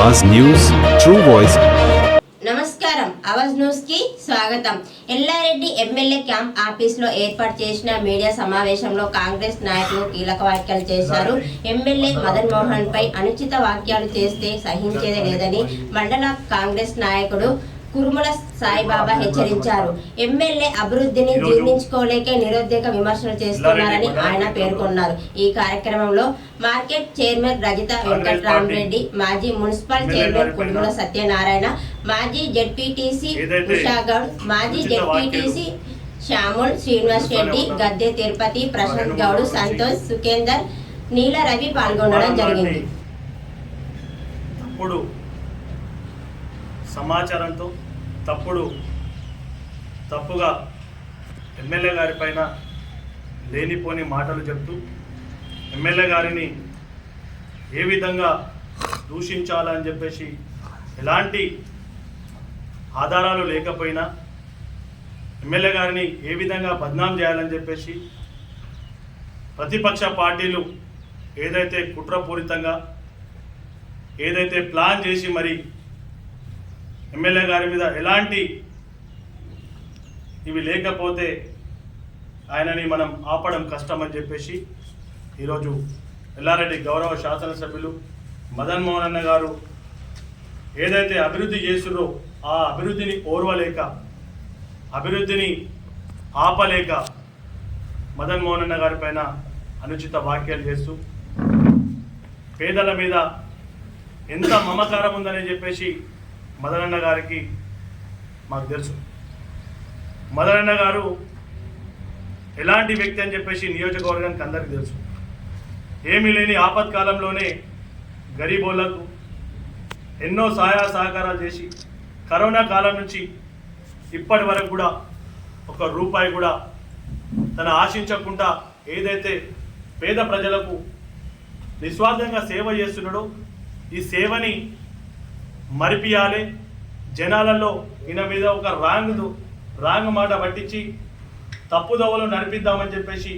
అవాజ్ news true voice నమస్కారం. అవాజ్ న్యూస్కి స్వాగతం. ఎల్లారెడ్డి ఎమ్మెల్యే క్యాంప్ ఆఫీస్లో ఏర్పాటు చేసిన మీడియా సమావేశంలో కాంగ్రెస్ నాయకులు కీలక వ్యాఖ్యలు చేశారు. ఎమ్మెల్యే మదన్ మోహన్ పై అనుచిత వ్యాఖ్యలు చేస్తే సహించేది లేదని మండల కాంగ్రెస్ నాయకుడు కురుమల సాయిబాబా హెచ్చరించారు. ఎమ్మెల్యే అభివృద్ధిని జీర్ణించుకోలేకే నిరుద్యోగ విమర్శలు చేస్తున్నారని ఆయన పేర్కొన్నారు. ఈ కార్యక్రమంలో మార్కెట్ చైర్మన్ రజిత వెంకట్రామరెడ్డి మాజీ మున్సిపల్ చైర్మన్ కుడుముల సత్యనారాయణ మాజీ జెడ్పీటీసీ ఉషాగౌడ్ మాజీ జెడ్పీటీసీ శ్యాముల్ శ్రీనివాస్ రెడ్డి గద్దె తిరుపతి ప్రశాంత్ గౌడ్ సంతోష్ సుఖేందర్ నీల రవి పాల్గొనడం జరిగింది. సమాచారంతో తప్పుడు తప్పుగా ఎమ్మెల్యే గారి పైన లేనిపోని మాటలు చెప్తూ ఎమ్మెల్యే గారిని ఏ విధంగా దూషించాలని చెప్పేసి ఎలాంటి ఆధారాలు లేకపోయినా ఎమ్మెల్యే గారిని ఏ విధంగా బద్నాం చేయాలని చెప్పేసి ప్రతిపక్ష పార్టీలు ఏదైతే కుట్రపూరితంగా ఏదైతే ప్లాన్ చేసి మరి ఎమ్మెల్యే గారి మీద ఎలాంటి ఇవి లేకపోతే ఆయనని మనం ఆపడం కష్టం అని చెప్పేసి ఈరోజు ఎల్లారెడ్డి గౌరవ శాసనసభ్యులు మదన్ మోహన్ అన్న గారు ఏదైతే అభివృద్ధి చేస్తుర్రో ఆ అభివృద్ధిని ఓర్వలేక అభివృద్ధిని ఆపలేక మదన్ మోహన్ అన్న గారి పైన అనుచిత వ్యాఖ్యలు చేస్తూ పేదల మీద ఎంత మమకారం ఉందని చెప్పేసి మదనన్న గారికి మాకు తెలుసు. మదనన్న గారు ఎలాంటి వ్యక్తి అని చెప్పేసి నియోజకవర్గానికి అందరికీ తెలుసు. ఏమీ లేని ఆపత్కాలంలోనే గరీబోళ్ళకు ఎన్నో సహాయ సహకారాలు చేసి కరోనా కాలం నుంచి ఇప్పటి వరకు కూడా ఒక రూపాయి కూడా తన ఆశించకుండా ఏదైతే పేద ప్రజలకు నిస్వార్థంగా సేవ చేస్తున్నాడో ఈ సేవని మరిపియాలి. జనాలలో ఈయన మీద ఒక రాంగ్ రాంగ్ మాట పట్టించి తప్పుదోవలు నడిపిద్దామని చెప్పేసి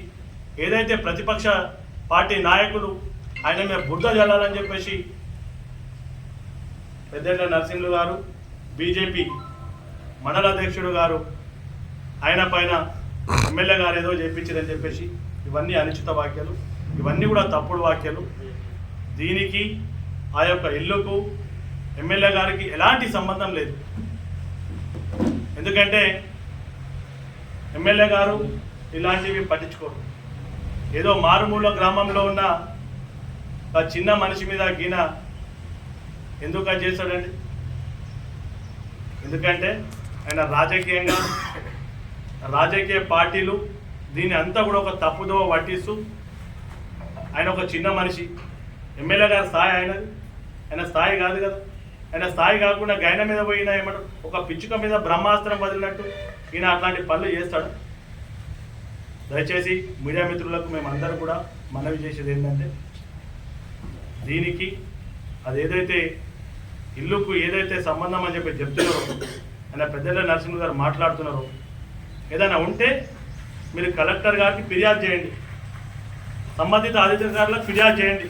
ఏదైతే ప్రతిపక్ష పార్టీ నాయకులు ఆయన మీద బుద్ధ జల్లాలని చెప్పేసి పెద్దెండ్ల నరసింహులు గారు బీజేపీ మండల అధ్యక్షుడు గారు ఆయన పైన ఎమ్మెల్యే గారు ఏదో చేయించిందని చెప్పేసి ఇవన్నీ అనుచిత వాక్యాలు ఇవన్నీ కూడా తప్పుడు వాక్యాలు దీనికి ఆ యొక్క ఇల్లుకు ఎమ్మెల్యే గారికి ఎలాంటి సంబంధం లేదు. ఎందుకంటే ఎమ్మెల్యే గారు ఇలాంటివి పట్టించుకోరు. ఏదో మారుమూల గ్రామంలో ఉన్న ఒక చిన్న మనిషి మీద గీన ఎందుకు చేశాడండి? ఎందుకంటే ఆయన రాజకీయంగా రాజకీయ పార్టీలు దీన్ని అంతా కూడా ఒక తప్పుదోవ పట్టిస్తూ ఆయన ఒక చిన్న మనిషి. ఎమ్మెల్యే గారి స్థాయి ఆయనది. ఆయన స్థాయి కాదు కదా. ఆయన స్థాయి కాకుండా గైన మీద పోయిన ఏమంటారు? ఒక పిచ్చుక మీద బ్రహ్మాస్త్రం వదిలినట్టు ఈయన అట్లాంటి పనులు చేస్తాడు? దయచేసి మీడియా మిత్రులకు మేము కూడా మనవి చేసేది ఏంటంటే దీనికి అది ఏదైతే ఇల్లుకు ఏదైతే సంబంధం అని చెప్పి చెప్తున్నారో ఆయన పెద్దల నరసింహ గారు మాట్లాడుతున్నారో ఏదైనా ఉంటే మీరు కలెక్టర్ గారికి ఫిర్యాదు చేయండి. సంబంధిత అధికారులకు ఫిర్యాదు చేయండి.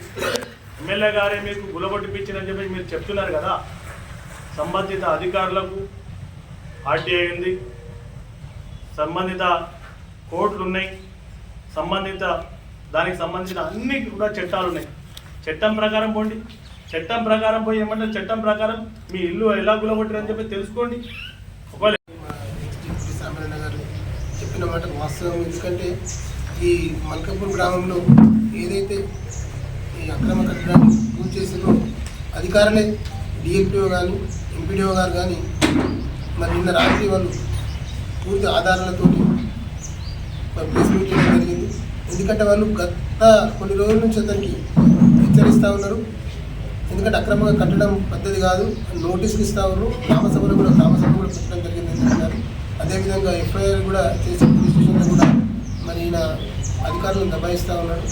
ఎమ్మెల్యే గారే మీకు గులగొట్టిపించిందని చెప్పి మీరు చెప్తున్నారు కదా. సంబంధిత అధికారులకు ఆర్టీఐ ఉంది. సంబంధిత కోర్టులు ఉన్నాయి సంబంధిత దానికి సంబంధించిన అన్ని కూడా చట్టాలు ఉన్నాయి చట్టం ప్రకారం పోండి. చట్టం ప్రకారం పోయి ఏమంటే చట్టం ప్రకారం మీ ఇల్లు ఎలా గులగొట్టారని చెప్పి తెలుసుకోండి. ఒకవేళ చెప్పిన మాట వాస్తవం. ఎందుకంటే ఈ మల్కపూర్ గ్రామంలో ఏదైతే ఈ అక్రమ కట్టడాన్ని పూర్తి చేసిన అధికారులే డిఎల్పిఓ కానీ ఎంపీడీఓ గారు కానీ మరి నిన్న రాత్రి వాళ్ళు పూర్తి ఆధారాలతో మరి ప్రెస్ మీట్ చేయడం జరిగింది. ఎందుకంటే వాళ్ళు గత కొన్ని రోజుల నుంచి అతనికి హెచ్చరిస్తూ ఉన్నారు. ఎందుకంటే అక్రమంగా కట్టడం పద్ధతి కాదు. నోటీసులు ఇస్తా ఉన్నారు. గ్రామసభలో కూడా గ్రామసభ కూడా పెట్టడం జరిగింది అని అదేవిధంగా ఎఫ్ఐఆర్ కూడా చేసి పోలీస్ స్టేషన్లో కూడా మరి ఈయన అధికారులను దబాయిస్తూ ఉన్నాడు.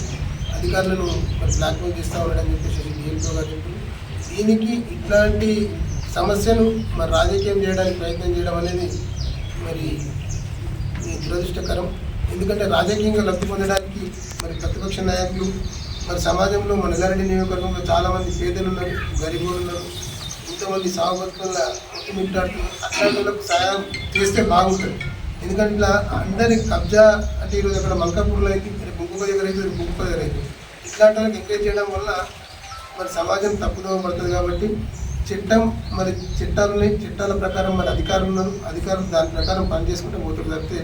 అధికారులను మరి బ్లాక్మెయిల్ చేస్తూ ఉండడం చెప్పేసి డిఎల్పో గారు చెప్పింది దీనికి ఇట్లాంటి సమస్యను మరి రాజకీయం చేయడానికి ప్రయత్నం చేయడం అనేది మరి దురదృష్టకరం. ఎందుకంటే రాజకీయంగా లబ్ధి పొందడానికి మరి ప్రతిపక్ష నాయకులు మరి సమాజంలో మన ఎల్లారెడ్డి నియోజకవర్గంలో చాలామంది పేదలు ఉన్నారు గరీబులు ఉన్నారు ఎంతోమంది సాగు బతుకుల అట్లాంటి వాళ్ళకు సహాయం చేస్తే బాగుంటుంది. ఎందుకంటే ఇలా అందరి కబ్జా అంటే ఈరోజు అక్కడ మల్కాపూర్లో అయితే రేపు ఇంకొక దగ్గర అయితే రేపు దగ్గర అయితే ఇట్లాంటి వాళ్ళకి ఎంకరేజ్ చేయడం వల్ల మరి సమాజం తప్పుదోవ పడుతుంది కాబట్టి చట్టం మరి చట్టాలని చట్టాల ప్రకారం మరి అధికారులు ఉన్నారు. అధికారులు దాని ప్రకారం పనిచేసుకుంటే పోతుంది తప్పితే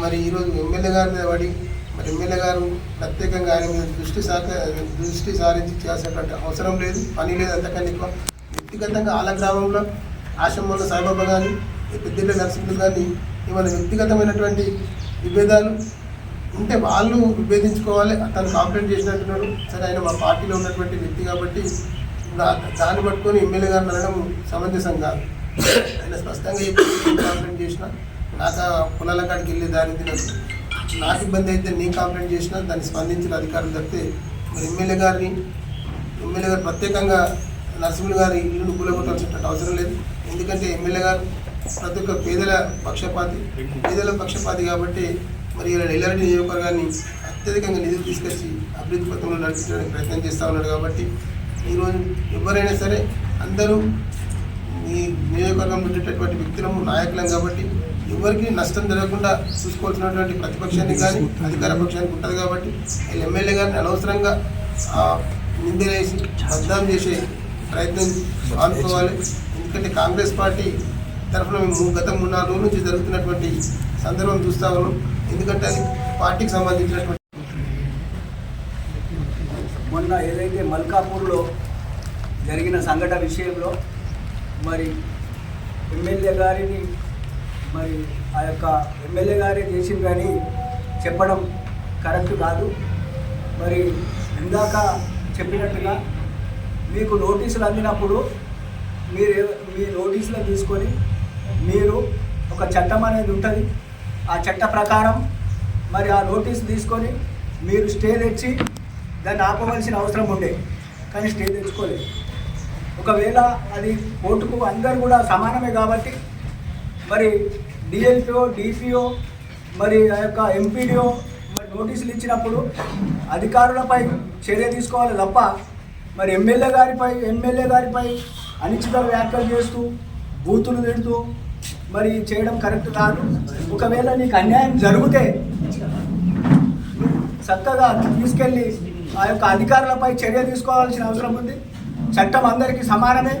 మరి ఈరోజు ఎమ్మెల్యే గారి మీద పడి మరి ఎమ్మెల్యే గారు ప్రత్యేకంగా ఆయన మీద దృష్టి సాక దృష్టి సారించి చేసేటువంటి అవసరం లేదు పని లేదు అంతకన్నా ఎక్కువ. వ్యక్తిగతంగా ఆల గ్రామంలో ఆశ్రమంలో సాయిబాబా కానీ పెద్దపల్లి నరసింహులు కానీ ఏమైనా వ్యక్తిగతమైనటువంటి విభేదాలు ఉంటే వాళ్ళు విభేదించుకోవాలి తను కాంప్లైంట్ చేసినట్టున్నాడు. సరే ఆయన మా పార్టీలో ఉన్నటువంటి వ్యక్తి కాబట్టి దా- దాన్ని పట్టుకొని ఎమ్మెల్యే గారు అనడం సమంజసం కాదు. ఆయన స్పష్టంగా కాంప్లైంట్ చేసిన నాకు ఆ కాడికి వెళ్ళే దారి తినదు నాకు. ఇబ్బంది అయితే నేను కాంప్లైంట్ చేసినా దాన్ని స్పందించిన అధికారులు తప్పితే మరి ఎమ్మెల్యే గారిని ఎమ్మెల్యే గారు ప్రత్యేకంగా నరసింహులు గారి ఇల్లును కూలగొట్టాల్సినటువంటి అవసరం లేదు. ఎందుకంటే ఎమ్మెల్యే గారు ప్రతి ఒక్క పేదల పక్షపాతి పేదల పక్షపాతి కాబట్టి మరి ఇలా ఎల్ఆర్డి నియోజకవర్గాన్ని అత్యధికంగా నిధులు తీసుకొచ్చి అభివృద్ధి పథంలో నడిపించడానికి ప్రయత్నం చేస్తూ ఉన్నాడు కాబట్టి ఈరోజు ఎవరైనా సరే అందరూ ఈ నియోజకవర్గంలో ఉండేటటువంటి వ్యక్తులము నాయకులం కాబట్టి ఎవరికి నష్టం జరగకుండా చూసుకోవాల్సినటువంటి ప్రతిపక్షానికి కానీ అధికార పక్షానికి ఉంటుంది కాబట్టి వీళ్ళు ఎమ్మెల్యే గారిని అనవసరంగా నిందలేసి బద్నాం చేసే ప్రయత్నం ఆనుకోవాలి ఎందుకంటే కాంగ్రెస్ పార్టీ తరఫున మేము గత మూడు నాలుగు రోజుల నుంచి జరుగుతున్నటువంటి సందర్భం చూస్తా ఉన్నాం. ఎందుకంటే అది పార్టీకి సంబంధించినటువంటి మొన్న ఏదైతే మల్కాపూర్లో జరిగిన సంఘటన విషయంలో మరి ఎమ్మెల్యే గారిని మరి ఆ యొక్క ఎమ్మెల్యే గారే చేసింది కానీ చెప్పడం కరెక్ట్ కాదు. మరి ఇందాక చెప్పినట్టుగా మీకు నోటీసులు అందినప్పుడు మీరు మీ నోటీసులు తీసుకొని మీరు ఒక చట్టం అనేది ఉంటుంది. ఆ చట్ట ప్రకారం మరి ఆ నోటీస్ తీసుకొని మీరు స్టే తెచ్చి దాన్ని ఆపవలసిన అవసరం ఉండే కానీ స్టే తెచ్చుకోలేదు. ఒకవేళ అది కోర్టుకు అందరు కూడా సమానమే కాబట్టి మరి డిఎల్పిఓ డిపిఓ మరి ఆ యొక్క ఎంపీడీఓ మరి నోటీసులు ఇచ్చినప్పుడు అధికారులపై చర్య తీసుకోవాలి తప్ప మరి ఎమ్మెల్యే గారిపై ఎమ్మెల్యే గారిపై అనిశ్చిత వ్యాఖ్యలు చేస్తూ బూతులు తిడుతూ మరి చేయడం కరెక్ట్ కాదు. ఒకవేళ నీకు అన్యాయం జరిగితే చక్కగా తీసుకెళ్ళి ఆ యొక్క అధికారులపై చర్య తీసుకోవాల్సిన అవసరం ఉంది. చట్టం అందరికీ సమానమే.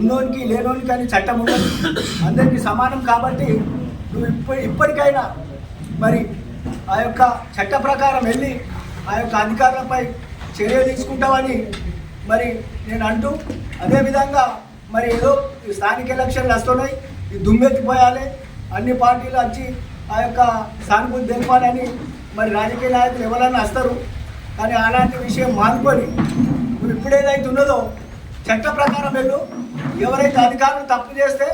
ఉన్నోనికి లేనోనికి అని చట్టం ఉండదు. అందరికీ సమానం కాబట్టి నువ్వు ఇప్పటి ఇప్పటికైనా మరి ఆ యొక్క చట్ట ప్రకారం వెళ్ళి ఆ యొక్క అధికారులపై చర్య తీసుకుంటామని మరి నేను అంటూ అదేవిధంగా మరి ఏదో స్థానిక ఎలక్షన్లు వస్తున్నాయి. ఈ దుమ్మెత్తిపోయాలి అన్ని పార్టీలు వచ్చి ఆ యొక్క సానుభూతి తెలపాలని మరి రాజకీయ నాయకులు ఎవరైనా వస్తారు. కానీ అలాంటి విషయం మానుకొని నువ్వు ఇప్పుడు ఏదైతే ఉన్నదో చట్ట ప్రకారం వెళ్ళు. ఎవరైతే అధికారులు తప్పు చేస్తే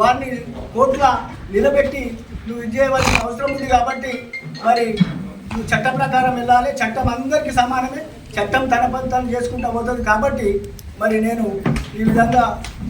వారిని కోర్టుల నిలబెట్టి నువ్వు ఇది చేయవలసిన అవసరం ఉంది కాబట్టి మరి నువ్వు చట్ట ప్రకారం వెళ్ళాలి. చట్టం అందరికీ సమానమే. చట్టం తన పని తను చేసుకుంటూ పోతుంది కాబట్టి మరి నేను ఈ విధంగా